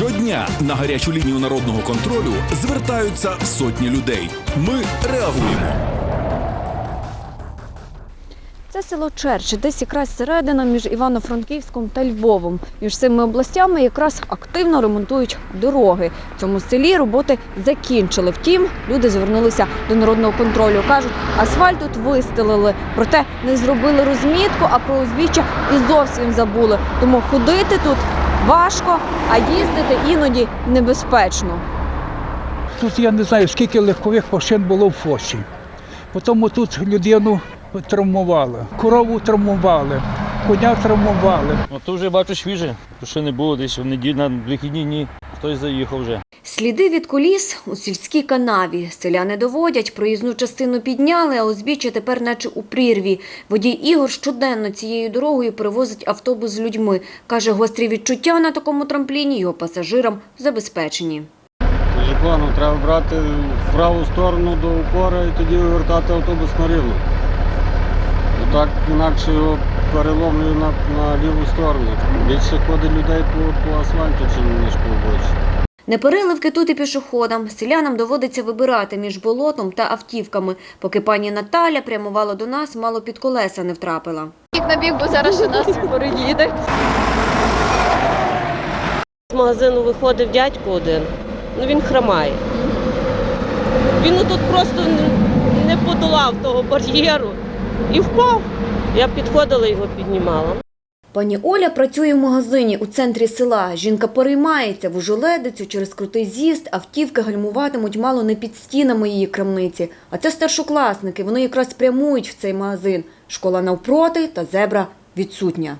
Щодня на гарячу лінію народного контролю звертаються сотні людей. Ми реагуємо. Це село Черч, десь якраз середина між Івано-Франківськом та Львовом. Між цими областями якраз активно ремонтують дороги. В цьому селі роботи закінчили. Втім, люди звернулися до народного контролю. кажуть, асфальт тут вистелили, проте не зробили розмітку, а про узбіччя і зовсім забули. Тому ходити тут важко, а їздити іноді небезпечно. Тут я не знаю, скільки легкових машин було в фосі. Потім тут людину травмували, корову травмували, коня травмували. Ну, то вже бачу свіже, що не було десь в неділю на вихідні дні. Хтось заїхав вже. Сліди від коліс у сільській канаві. Селяни доводять, проїзну частину підняли, а узбіччя тепер наче у прірві. Водій Ігор щоденно цією дорогою перевозить автобус з людьми. Каже, гострі відчуття на такому трампліні його пасажирам забезпечені. Житлану треба брати в праву сторону до упора і тоді вивертати автобус на рівну. Так інакше його переломлює на, на ліву сторону. Більше ходить людей по, по асфальту, чим ніж по обочі. Непереливки тут і пішоходам. Селянам доводиться вибирати між болотом та автівками. Поки пані Наталя прямувала до нас, мало під колеса не втрапила. Як набіг, бо зараз ще нас переїде. З магазину виходив дядько один, ну він хромає. Він тут просто не подолав того бар'єру і впав. Я підходила його піднімала. Пані Оля працює в магазині у центрі села. Жінка переймається в ужеледицю через крутий з'їзд. Автівки гальмуватимуть мало не під стінами її крамниці. А це старшокласники. Вони якраз прямують в цей магазин. Школа навпроти та зебра відсутня.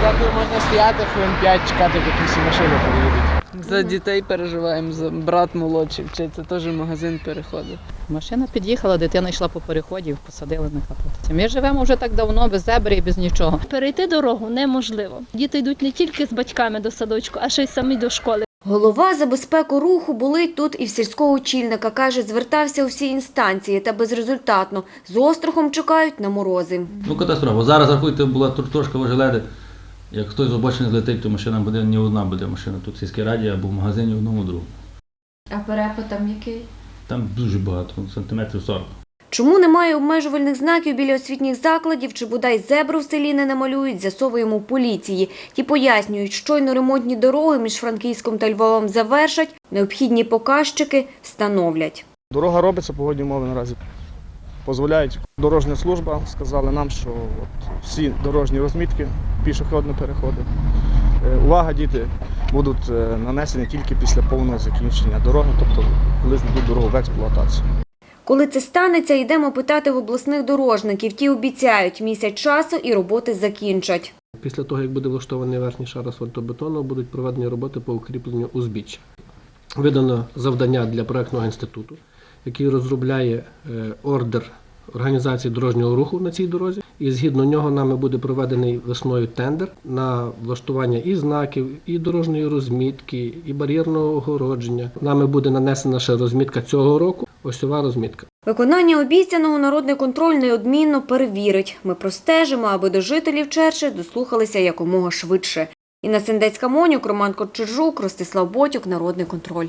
Дякую, можна стояти хвилин 5 чекати, поки всі машини переїдуть. За дітей переживаємо, за брат молодший вчиться, теж магазин переходить. Машина під'їхала, дитина йшла по переході, посадили на капот. Ми живемо вже так давно, без зебри і без нічого. Перейти дорогу неможливо. Діти йдуть не тільки з батьками до садочку, а ще й самі до школи. Голова за безпеку руху болить тут і в сільського очільника. Каже, звертався у всі інстанції та безрезультатно. З острахом чекають на морози. Ну, катастрофа. Зараз рахуйте, була тур- трошки важеледи. Як хтось з обочини злетить, то машина буде не одна буде машина. Тут в сільській раді або в магазині одному другому. А перепад там який? Там дуже багато, сантиметрів 40. Чому немає обмежувальних знаків біля освітніх закладів чи бодай зебру в селі не намалюють, з'ясовуємо в поліції. Ті пояснюють, щойно ремонтні дороги між Франківськом та Львовом завершать, необхідні показчики встановлять. Дорога робиться, погодні умови наразі дозволяють. Дорожня служба сказали нам, що от всі дорожні розмітки, пішохідні переходи. е, Увага, діти будуть е, нанесені тільки після повного закінчення дороги, тобто коли здадуть дорогу в експлуатацію. Коли це станеться, йдемо питати в обласних дорожників. Ті обіцяють місяць часу і роботи закінчать. Після того, як буде влаштований верхній шар асфальтобетону, будуть проведені роботи по укріпленню узбіччя. Видано завдання для проектного інституту, який розробляє е, ордер організації дорожнього руху на цій дорозі. І згідно нього нами буде проведений весною тендер на влаштування і знаків, і дорожньої розмітки, і бар'єрного огородження. Нами буде нанесена ще розмітка цього року, осьова розмітка. Виконання обіцяного народний контроль неодмінно перевірить. Ми простежимо, аби до жителів Черчі дослухалися якомога швидше. Інна Сендецька Монюк, Роман Кочержук, Ростислав Ботюк, Народний контроль.